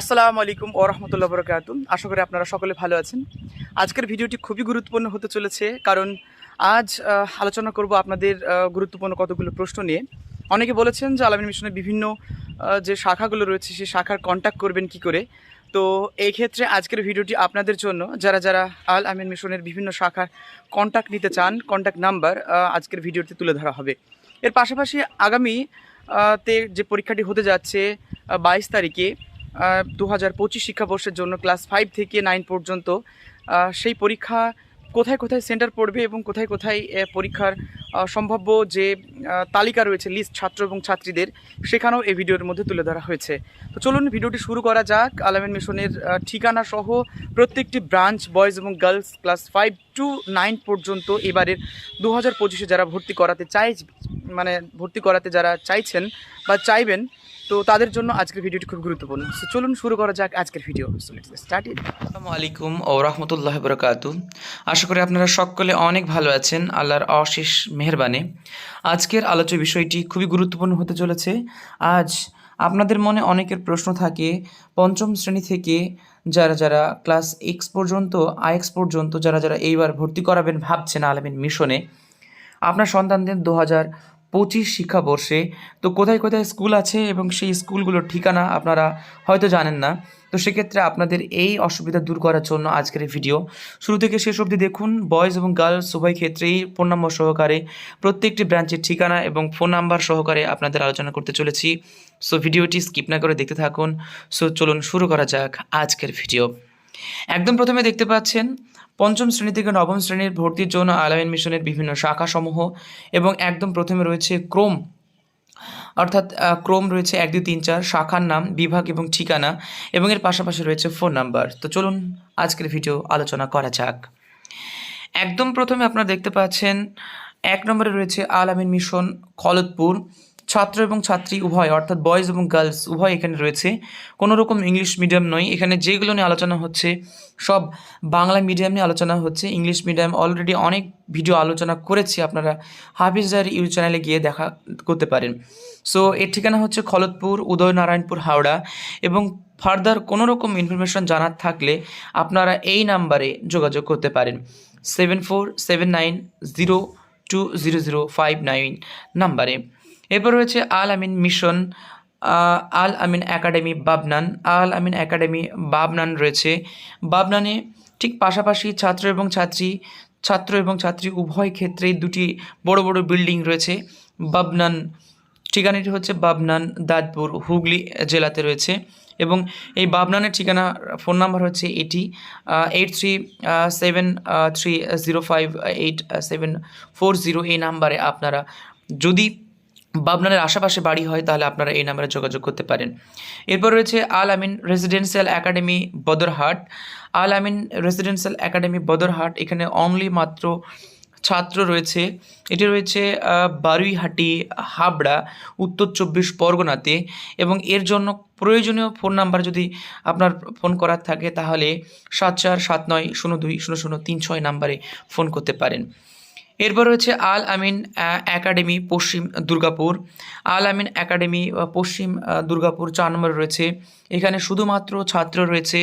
আসসালামু আলাইকুম ও রহমতুল্লাহ বরকাত আশা করি আপনারা সকলে ভালো আছেন। আজকের ভিডিওটি খুবই গুরুত্বপূর্ণ হতে চলেছে, কারণ আজ আলোচনা করব আপনাদের গুরুত্বপূর্ণ কতগুলো প্রশ্ন নিয়ে। অনেকে বলেছেন যে আলামিন মিশনের বিভিন্ন যে শাখাগুলো রয়েছে, সেই শাখার কন্ট্যাক্ট করবেন কি করে? তো এই ক্ষেত্রে আজকের ভিডিওটি আপনাদের জন্য, যারা যারা আল আমিন মিশনের বিভিন্ন শাখার কন্ট্যাক্ট নিতে চান কন্ট্যাক্ট নাম্বার আজকের ভিডিওতে তুলে ধরা হবে। এর পাশাপাশি আগামী তে যে পরীক্ষাটি হতে যাচ্ছে বাইশ তারিখে দু হাজার পঁচিশ শিক্ষাবর্ষের জন্য ক্লাস ফাইভ থেকে নাইন পর্যন্ত সেই পরীক্ষা কোথায় কোথায় সেন্টার পড়বে এবং কোথায় কোথায় পরীক্ষার সম্ভাব্য যে তালিকা রয়েছে লিস্ট ছাত্র এবং ছাত্রীদের, সেখানেও এই ভিডিওর মধ্যে তুলে ধরা হয়েছে। তো চলুন ভিডিওটি শুরু করা যাক। আলামিন মিশনের ঠিকানা সহ প্রত্যেকটি ব্রাঞ্চ বয়েজ এবং girls class five to nine পর্যন্ত এবারের দু হাজার পঁচিশে যারা ভর্তি করাতে চাই মানে ভর্তি করাতে যারা চাইছেন বা চাইবেন, তো তাদের জন্য আজকের ভিডিওটি খুব গুরুত্বপূর্ণ। চলুন শুরু করা যাক আজকের ভিডিও আসসালামু আলাইকুম ও রহমতুল্লাহ বরকাতু আশা করি আপনারা সকলে অনেক ভালো আছেন। আল্লাহর অশেষ মেহরবানে। আজকের আলোচ্য বিষয়টি খুবই গুরুত্বপূর্ণ হতে চলেছে। আজ আপনাদের মনে অনেকের প্রশ্ন থাকে, পঞ্চম শ্রেণি থেকে যারা যারা ক্লাস এক্স পর্যন্ত আইএক্স পর্যন্ত যারা যারা এইবার ভর্তি করাবেন ভাবছেন আলামিন মিশনে, আপনার সন্তানদের দু হাজার পঁচিশ শিক্ষাবর্ষে। তো কোথায় কোথায় স্কুল আছে এবং সেই স্কুলগুলোর ঠিকানা আপনারা হয়তো জানেন না। তো সেক্ষেত্রে আপনাদের এই অসুবিধা দূর করার জন্য আজকের এই ভিডিও শুরু থেকে শেষ অবধি দেখুন বয়েজ এবং গার্লস উভয় ক্ষেত্রেই ফোন নম্বর সহকারে প্রত্যেকটি ব্রাঞ্চের ঠিকানা এবং ফোন নাম্বার সহকারে আপনাদের আলোচনা করতে চলেছি। সো ভিডিওটি স্কিপ না করে দেখতে থাকুন। সো চলুন শুরু করা যাক আজকের ভিডিও একদম প্রথমে দেখতে পাচ্ছেন পঞ্চম শ্রেণি থেকে নবম শ্রেণির ভর্তির জন্য আলামিন মিশনের বিভিন্ন শাখাসমূহ এবং একদম প্রথমে রয়েছে ক্রোম, অর্থাৎ ক্রোম রয়েছে এক, দুই, তিন, চার শাখার নাম, বিভাগ এবং ঠিকানা এবং এর পাশাপাশি রয়েছে ফোন নাম্বার। তো চলুন আজকের ভিডিও আলোচনা করা যাক। একদম প্রথমে আপনারা দেখতে পাচ্ছেন, এক নম্বরে রয়েছে আল আমিন মিশন খলদপুর ছাত্র এবং ছাত্রী উভয়, অর্থাৎ বয়েজ এবং গার্লস উভয় এখানে রয়েছে। কোনো রকম ইংলিশ মিডিয়াম নয়। এখানে যেগুলো নিয়ে আলোচনা হচ্ছে, সব বাংলা মিডিয়াম নিয়ে আলোচনা হচ্ছে। ইংলিশ মিডিয়াম অলরেডি অনেক ভিডিও আলোচনা করেছি। আপনারা হাফিজ হাফিজার ইউটিউব চ্যানেলে গিয়ে দেখা করতে পারেন। সো এর ঠিকানা হচ্ছে খলদপুর উদয়নারায়ণপুর, হাওড়া এবং ফার্দার কোনো রকম ইনফরমেশন জানার থাকলে আপনারা এই নাম্বারে যোগাযোগ করতে পারেন। Seven four seven nine zero two zero zero five nine নাম্বারে এরপর রয়েছে Al Amin mission Al Amin academy Babnan, Al Amin academy Babnan রয়েছে। বাবনানে ঠিক পাশাপাশি ছাত্র এবং ছাত্রী, ছাত্র এবং ছাত্রী উভয় ক্ষেত্রেই দুটি বড় বড় বিল্ডিং রয়েছে। বাবনান, ঠিকানাটি হচ্ছে বাবনান দাঁতপুর হুগলি জেলাতে রয়েছে এবং এই বাবনানের ঠিকানা, ফোন নাম্বার হচ্ছে এটি eight three seven three zero five eight seven four zero এই নাম্বারে আপনারা যদি বাবনানের আশেপাশে বাড়ি হয়, তাহলে আপনারা এই নাম্বারে যোগাযোগ করতে পারেন। এরপর রয়েছে Al Amin residential academy, Badarhat. Al Amin residential academy, Badarhat, এখানে অনলি মাত্র ছাত্র রয়েছে। এটি রয়েছে বারুইহাটি, হাবড়া, উত্তর চব্বিশ পরগনাতে। এবং এর জন্য প্রয়োজনীয় ফোন নাম্বার যদি আপনার ফোন করার থাকে, তাহলে সাত চার সাত নয় শূন্য দুই শূন্য শূন্য তিন ছয় নাম্বারে ফোন করতে পারেন। এরপর রয়েছে আল আমিন একাডেমি, পশ্চিম দুর্গাপুর। আল আমিন একাডেমি পশ্চিম দুর্গাপুর চার নম্বরে রয়েছে। এখানে শুধুমাত্র ছাত্র রয়েছে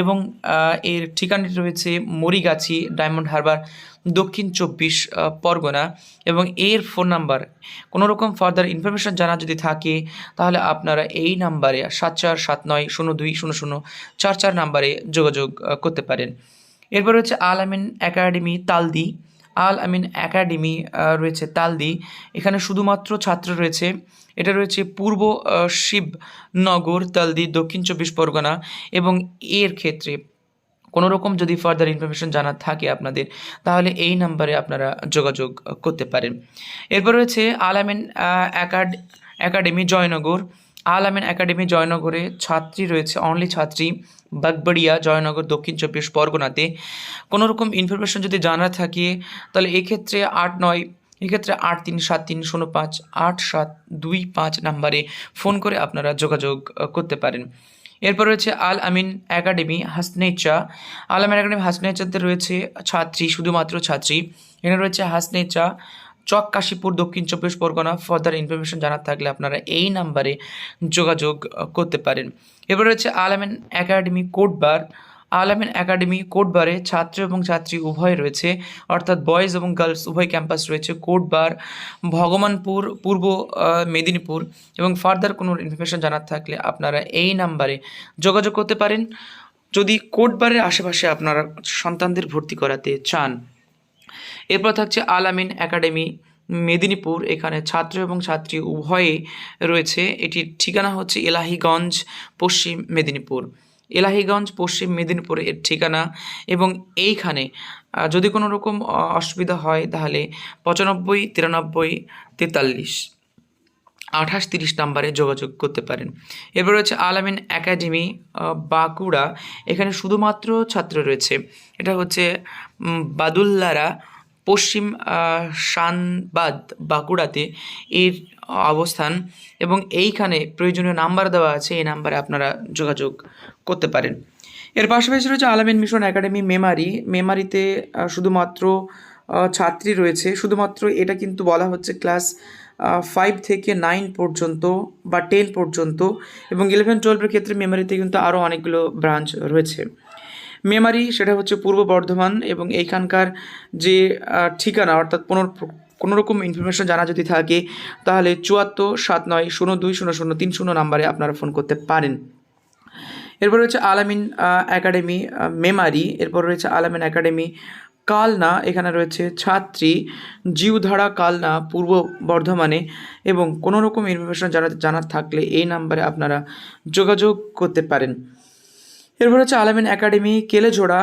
এবং এর ঠিকানাটি রয়েছে মরিগাছি ডায়মন্ড হারবার, দক্ষিণ চব্বিশ পরগনা। এবং এর ফোন নাম্বার কোনো রকম ফার্দার ইনফরমেশন জানা যদি থাকে, তাহলে আপনারা এই নাম্বারে সাত চার সাত নয় শূন্য দুই শূন্য শূন্য চার চার নাম্বারে যোগাযোগ করতে পারেন। এরপর রয়েছে আল আমিন একাডেমি, তালদি। আল আমিন একাডেমি রয়েছে তালদি। এখানে শুধুমাত্র ছাত্র রয়েছে। এটা রয়েছে পূর্ব শিবনগর তালদি দক্ষিণ চব্বিশ পরগনা এবং এর ক্ষেত্রে। কোনো রকম যদি ফার্দার ইনফরমেশন জানার থাকে আপনাদের তাহলে এই নাম্বারে আপনারা যোগাযোগ করতে পারেন। এরপর রয়েছে আল আমিন আহ, একাড একাডেমি জয়নগর। আল আমিন একাডেমি জয়নগরে ছাত্রী রয়েছে অনলি ছাত্রী। বাগবাড়িয়া জয়নগর, দক্ষিণ চব্বিশ পরগনাতে। কোনো রকম ইনফরমেশন যদি জানা থাকে, তাহলে এক্ষেত্রে আট নয়, এক্ষেত্রে আট তিন সাত তিন শূন্য পাঁচ, আট সাত দুই পাঁচ নাম্বারে ফোন করে আপনারা যোগাযোগ করতে পারেন। এরপর রয়েছে আল আমিন একাডেমি, হাসনেচা। আল আমিন একাডেমি, হাসনেচাতে রয়েছে ছাত্রী, শুধুমাত্র ছাত্রী। এখানে রয়েছে হাসনেচা চক কাশীপুর, দক্ষিণ চব্বিশ পরগনা। ফার্দার ইনফরমেশন জানার থাকলে আপনারা এই নাম্বারে যোগাযোগ করতে পারেন। এবার রয়েছে আলামিন একাডেমি কোডবার আলামিন একাডেমি কোডবারে ছাত্র এবং ছাত্রী উভয় রয়েছে, অর্থাৎ বয়েজ এবং গার্লস উভয় ক্যাম্পাস রয়েছে কোডবার ভগবানপুর, পূর্ব মেদিনীপুর এবং ফার্দার কোনো ইনফরমেশন জানার থাকলে আপনারা এই নাম্বারে যোগাযোগ করতে পারেন। যদি কোডবারের আশেপাশে আপনারা সন্তানদের ভর্তি করাতে চান এরপর থাকছে আল আমিন একাডেমি, মেদিনীপুর। এখানে ছাত্র এবং ছাত্রী উভয়ে রয়েছে। এটির ঠিকানা হচ্ছে এলাহিগঞ্জ, পশ্চিম মেদিনীপুর। এলাহিগঞ্জ, পশ্চিম মেদিনীপুর এর ঠিকানা এবং এইখানে যদি কোনো রকম অসুবিধা হয় তাহলে পঁচানব্বই, তিরানব্বই, তেতাল্লিশ। আঠাশ তিরিশ নাম্বারে যোগাযোগ করতে পারেন। এরপর রয়েছে আলামিন একাডেমি বাঁকুড়া। এখানে শুধুমাত্র ছাত্র রয়েছে। এটা হচ্ছে বাদুল্লারা পশ্চিম শানবাদ বাঁকুড়াতে এর অবস্থান এবং এইখানে প্রয়োজনীয় নাম্বার দেওয়া আছে, এই নাম্বারে আপনারা যোগাযোগ করতে পারেন। এর পাশাপাশি রয়েছে আলামিন মিশন একাডেমি, মেমারি। মেমারিতে শুধুমাত্র ছাত্রী রয়েছে। শুধুমাত্র এটা কিন্তু বলা হচ্ছে ক্লাস ফাইভ থেকে নাইন পর্যন্ত বা টেন পর্যন্ত এবং ইলেভেন টুয়েলভের ক্ষেত্রে মেমারিতে কিন্তু আরও অনেকগুলো ব্রাঞ্চ রয়েছে। মেমারি সেটা হচ্ছে পূর্ব বর্ধমান এবং এইখানকার যে ঠিকানা অর্থাৎ কোনো কোনো রকম ইনফরমেশন জানা যদি থাকে, তাহলে চুয়াত্তর, সাত নয়, শূন্য দুই, শূন্য শূন্য, তিন শূন্য নাম্বারে আপনারা ফোন করতে পারেন। এরপর রয়েছে আলামিন একাডেমি মেমারি এরপর রয়েছে আলামিন একাডেমি কালনা, এখানে রয়েছে ছাত্রী, জিউধারা কালনা, পূর্ব বর্ধমানে এবং কোনো রকম ইনফরমেশন জানা জানার থাকলে এই নাম্বারে আপনারা যোগাযোগ করতে পারেন। এরপর হচ্ছে আলামিন একাডেমি কেলেজোড়া।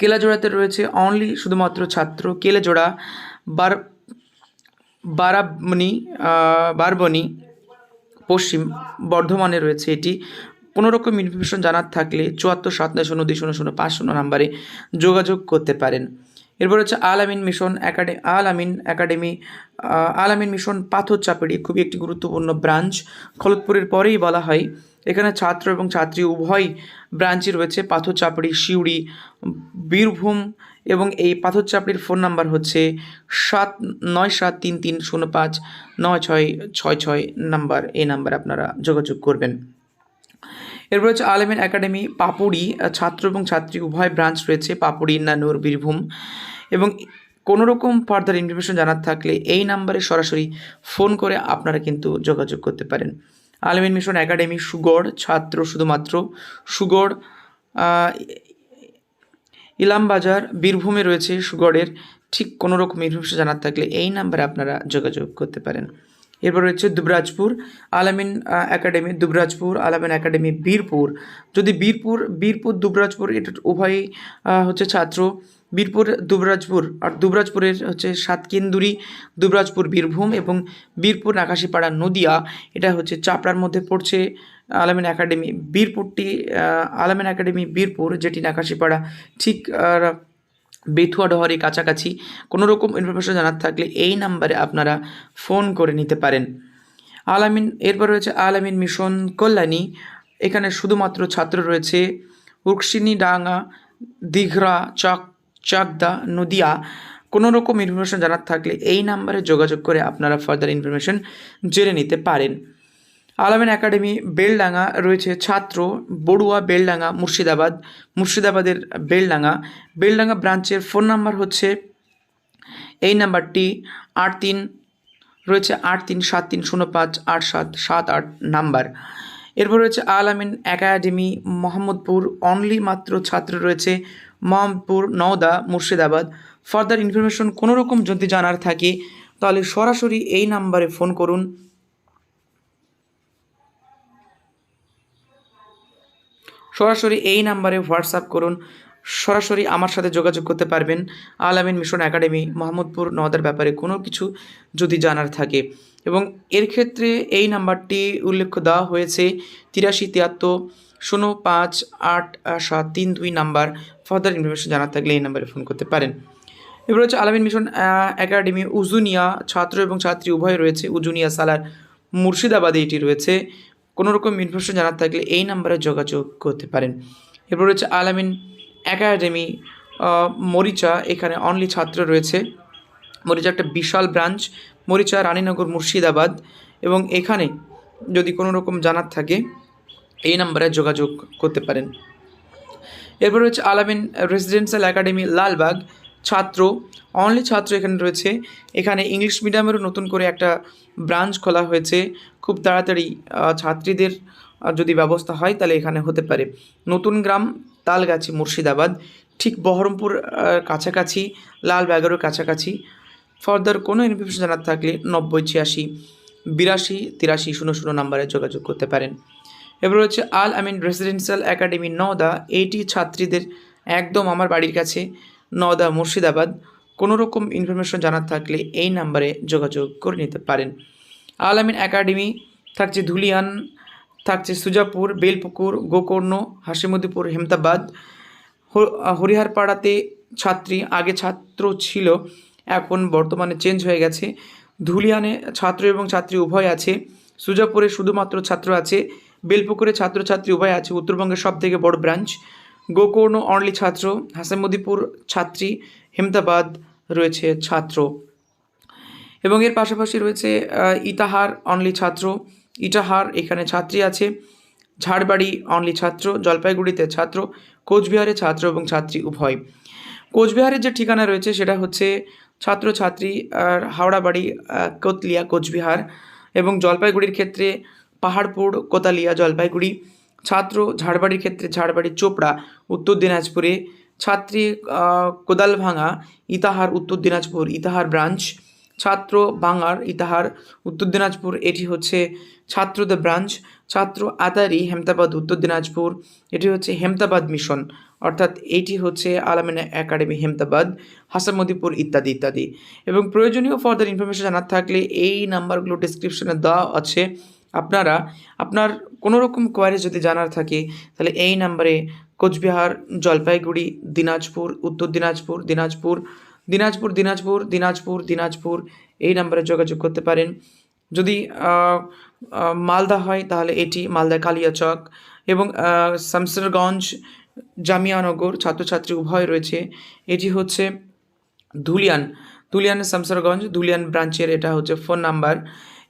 কেলাজোড়াতে রয়েছে অনলি শুধুমাত্র ছাত্র, কেলেজোড়া, বার বারাবনি বারবনি পশ্চিম বর্ধমানে রয়েছে এটি। কোনো রকম ইনফরমেশন জানার থাকলে চুয়াত্তর, সাত নয়, শূন্য দুই, শূন্য শূন্য পাঁচ শূন্য নাম্বারে যোগাযোগ করতে পারেন। এরপর হচ্ছে Al Amin mission academy Al Amin academy Al Amin mission Pathar Chapri, খুবই একটি গুরুত্বপূর্ণ ব্রাঞ্চ খলতপুরের পরেই বলা হয়, এখানে ছাত্র এবং ছাত্রী উভয় ব্রাঞ্চই রয়েছে। পাথর চাপড়ি, সিউড়ি, বীরভূম এবং এই পাথর চাপড়ির ফোন নাম্বার হচ্ছে সাত নয় সাত তিন তিন শূন্য পাঁচ নয় ছয় ছয় ছয় নাম্বার। এই নাম্বারে আপনারা যোগাযোগ করবেন। এরপর হচ্ছে আলেমিন একাডেমি পাপুড়ি ছাত্র এবং ছাত্রী, উভয় ব্রাঞ্চ রয়েছে, পাপুড়ি, নানুর, বীরভূম। এবং কোনো রকম ফার্দার ইনফরমেশন জানার থাকলে এই নাম্বারে সরাসরি ফোন করে আপনারা কিন্তু যোগাযোগ করতে পারেন। আলমিন মিশন একাডেমি, সুগড়, ছাত্র শুধুমাত্র। সুগড় ইলামবাজার, বীরভূমে রয়েছে সুগড়ের। ঠিক কোনো রকম ইনফরমেশন জানার থাকলে এই নাম্বারে আপনারা যোগাযোগ করতে পারেন। এরপর রয়েছে দুবরাজপুর, আলামিন একাডেমি, দুবরাজপুর, আলামিন একাডেমি, বীরপুর। যদি বীরপুর বীরপুর, দুবরাজপুর, এটা উভয়ই হচ্ছে ছাত্র। বীরপুর, দুবরাজপুর, আর দুবরাজপুরের হচ্ছে সাতকেন্দুরি, দুবরাজপুর, বীরভূম এবং বীরপুর, নাকাশিপাড়া, নদিয়া। এটা হচ্ছে চাপড়ার মধ্যে পড়ছে আলামিন একাডেমি। বীরপুরটি আলামিন একাডেমি, বীরপুর, যেটি নাকাশিপাড়া, ঠিক বেথুয়া ডহরি কাছাকাছি। কোনো রকম ইনফরমেশন জানার থাকলে এই নাম্বারে আপনারা ফোন করে নিতে পারেন। আলামিন, এরপর রয়েছে আলামিন মিশন কল্যাণী। এখানে শুধুমাত্র ছাত্র রয়েছে উর্কশিনী ডাঙ্গা, দীঘরা, চক, চাকদা, নদিয়া। কোনো রকম ইনফরমেশন জানার থাকলে এই নাম্বারে যোগাযোগ করে আপনারা ফার্দার ইনফরমেশন জেনে নিতে পারেন। আলামিন একাডেমি বেলডাঙ্গা রয়েছে ছাত্র বড়ুয়া বেলডাঙ্গা মুর্শিদাবাদ। মুর্শিদাবাদের বেলডাঙ্গা। বেলডাঙ্গা ব্রাঞ্চের ফোন নাম্বার হচ্ছে এই নাম্বারটি আট তিন রয়েছে আট তিন সাত তিন শূন্য পাঁচ আট সাত সাত আট নাম্বার। এরপর রয়েছে আলামিন একাডেমি মোহাম্মদপুর। অনলি মাত্র ছাত্র রয়েছে মোহাম্মদপুর নওদা মুর্শিদাবাদ। ফার্দার ইনফরমেশন কোনো রকম যদি জানার থাকে, তাহলে সরাসরি এই নাম্বারে ফোন করুন। সরাসরি এই নাম্বারে হোয়াটসঅ্যাপ করুন। সরাসরি আমার সাথে যোগাযোগ করতে পারবেন। আল আমিন মিশন একাডেমি মোহাম্মদপুর নওদার ব্যাপারে কোনো কিছু যদি জানার থাকে। এবং এর ক্ষেত্রে এই নাম্বারটি উল্লেখ দেওয়া হয়েছে তিরাশি তিয়াত্তর শূন্য পাঁচ আট সাত তিন দুই নাম্বার। ফার্দার ইনফরমেশন জানার থাকলে এই নাম্বারে ফোন করতে পারেন। এবার হচ্ছে আলামিন মিশন একাডেমি, উজুনিয়া ছাত্র এবং ছাত্রী উভয় রয়েছে। উজুনিয়া সালার মুর্শিদাবাদে এটি রয়েছে। কোনো রকম ইনফরমেশন জানার থাকলে এই নাম্বারে যোগাযোগ করতে পারেন। এরপর রয়েছে আলামিন একাডেমি মরিচা, এখানে অনলি ছাত্র রয়েছে। মরিচা একটা বিশাল ব্রাঞ্চ মরিচা, রানীনগর, মুর্শিদাবাদ এবং এখানে যদি কোনো রকম জানার থাকে, এই নাম্বারে যোগাযোগ করতে পারেন। এরপর রয়েছে আলামিন রেসিডেন্সিয়াল একাডেমি লালবাগ। ছাত্র অনলি ছাত্র এখানে রয়েছে। এখানে ইংলিশ মিডিয়ামেরও নতুন করে একটা ব্রাঞ্চ খোলা হয়েছে। খুব তাড়াতাড়ি ছাত্রীদের যদি ব্যবস্থা হয় তাহলে এখানে হতে পারে। নতুন গ্রাম, তালগাছি, মুর্শিদাবাদ। ঠিক বহরমপুর কাছাকাছি, লাল লালবাগেরও কাছাকাছি। ফার্দার কোনো ইনফরমেশন জানার থাকলে নব্বই, ছিয়াশি, বিরাশি, তিরাশি, শূন্য শূন্য নাম্বারে যোগাযোগ করতে পারেন। এবার রয়েছে আল আমিন রেসিডেন্সিয়াল একাডেমি নওদা। এইটি ছাত্রীদের একদম আমার বাড়ির কাছে। নওদা, মুর্শিদাবাদ। কোনো রকম ইনফরমেশন জানার থাকলে এই নাম্বারে যোগাযোগ করে নিতে পারেন। আল আমিন একাডেমি, থাকছে ধুলিয়ান, থাকছে সুজাপুর, বেলপুকুর, গোকর্ণ হাসিমুদিপুর হেমতাবাদ। হরিহারপাড়াতে ছাত্রী, আগে ছাত্র ছিল, এখন বর্তমানে চেঞ্জ হয়ে গেছে। ধুলিয়ানে ছাত্র এবং ছাত্রী উভয় আছে। সুজাপুরে শুধুমাত্র ছাত্র আছে, বেলপুকুরে ছাত্রছাত্রী উভয় আছে। উত্তরবঙ্গের সব থেকে বড় ব্রাঞ্চ গোকর্ণ অনলি ছাত্র হাসামুদিপুর ছাত্রী হেমদাবাদ রয়েছে ছাত্র। এবং এর পাশাপাশি রয়েছে ইতাহার অনলি ছাত্র। ইটাহার এখানে ছাত্রী আছে। ঝাড়বাড়ি অনলি ছাত্র। জলপাইগুড়িতে ছাত্র। কোচবিহারে ছাত্র এবং ছাত্রী উভয়। কোচবিহারের যে ঠিকানা রয়েছে সেটা হচ্ছে ছাত্রছাত্রী আর হাওড়াবাড়ি কোতলিয়া কোচবিহার এবং জলপাইগুড়ির ক্ষেত্রে পাহাড়পুর, কোতালিয়া জলপাইগুড়ি। ছাত্র ঝাড়বাড়ির ক্ষেত্রে ঝাড়বাড়ি চোপড়া, উত্তর দিনাজপুরে ছাত্রী কোদালভাঙা ইতাহার, উত্তর দিনাজপুর, ইতাহার ব্রাঞ্চ। ছাত্র বাঙার, ইতাহার, উত্তর দিনাজপুর, এটি হচ্ছে ছাত্রদের ব্রাঞ্চ। ছাত্র আতারি, হেমতাবাদ, উত্তর দিনাজপুর, এটি হচ্ছে হেমতাবাদ মিশন। অর্থাৎ এটি হচ্ছে আলামিনা একাডেমি, হেমতাবাদ, হাসামদিপুর ইত্যাদি ইত্যাদি। এবং প্রয়োজনীয় ফার্দার ইনফরমেশন জানার থাকলে এই নাম্বারগুলো ডিসক্রিপশনে দেওয়া আছে। আপনারা, আপনার কোনো রকম কোয়ারি যদি জানার থাকে, তাহলে এই নাম্বারে কোচবিহার, জলপাইগুড়ি, দিনাজপুর, উত্তর দিনাজপুর দিনাজপুর দিনাজপুর দিনাজপুর দিনাজপুর দিনাজপুর এই নাম্বারে যোগাযোগ করতে পারেন। যদি মালদা হয়, তাহলে এটি মালদা কালিয়াচক এবং শামসেরগঞ্জ, জামিয়ানগর, ছাত্রছাত্রী উভয় রয়েছে। এটি হচ্ছে ধুলিয়ান ধুলিয়ান, শামসারগঞ্জ, ধুলিয়ান ব্রাঞ্চের এটা হচ্ছে ফোন নাম্বার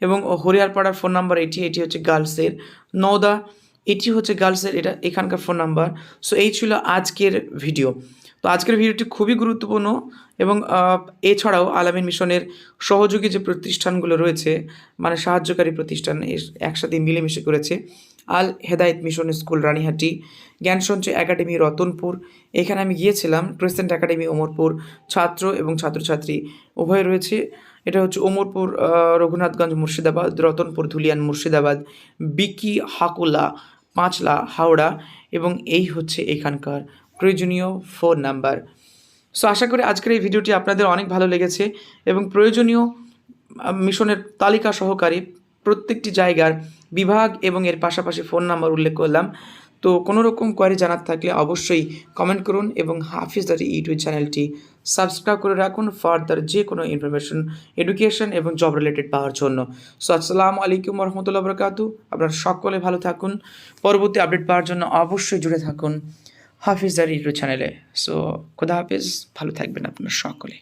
এবং হরিয়ারপাড়ার ফোন নাম্বার এটি এটি হচ্ছে গার্লসের নওদা, এটি হচ্ছে গার্লসের এটা এখানকার ফোন নাম্বার সো এই ছিল আজকের ভিডিও তো আজকের ভিডিওটি খুবই গুরুত্বপূর্ণ এবং এছাড়াও আলামিন মিশনের সহযোগী যে প্রতিষ্ঠানগুলো রয়েছে মানে সাহায্যকারী প্রতিষ্ঠান একসাথে মিলেমিশে করেছে, Al Hedayet mission school, Ranihati. Gyan Sanchay academy, Ratanpur. এখানে আমি গিয়েছিলাম, ক্রিসেন্ট একাডেমি ওমরপুর ছাত্র এবং ছাত্রছাত্রী উভয় রয়েছে। এটা হচ্ছে ওমরপুর রঘুনাথগঞ্জ মুর্শিদাবাদ, রতনপুর, ধুলিয়ান মুর্শিদাবাদ, বিকি, হাকুলা, পাঁচলা, হাওড়া এবং এই হচ্ছে এখানকার প্রয়োজনীয় ফোন নাম্বার। সো আশা করি আজকের এই ভিডিওটি আপনাদের অনেক ভালো লেগেছে এবং প্রয়োজনীয় মিশনের তালিকা সহকারে প্রত্যেকটি জায়গার বিভাগ এবং এর পাশাপাশি ফোন নাম্বার উল্লেখ করলাম। তো কোনো রকম কোয়ারি জানার থাকলে অবশ্যই কমেন্ট করুন এবং হাফিজদারি ইউটিউব চ্যানেলটি সাবস্ক্রাইব করে রাখুন ফার্দার যে কোনো ইনফরমেশন এডুকেশন এবং জব রিলেটেড পাওয়ার জন্য। সো আসসালামু আলাইকুম রহমতুল্লাহ বরকাতু আপনারা সকলে ভালো থাকুন। পরবর্তী আপডেট পাওয়ার জন্য অবশ্যই জুড়ে থাকুন হাফিজদার ইউটিউব চ্যানেলে সো খোদা হাফিজ, ভালো থাকবেন আপনারা সকলে।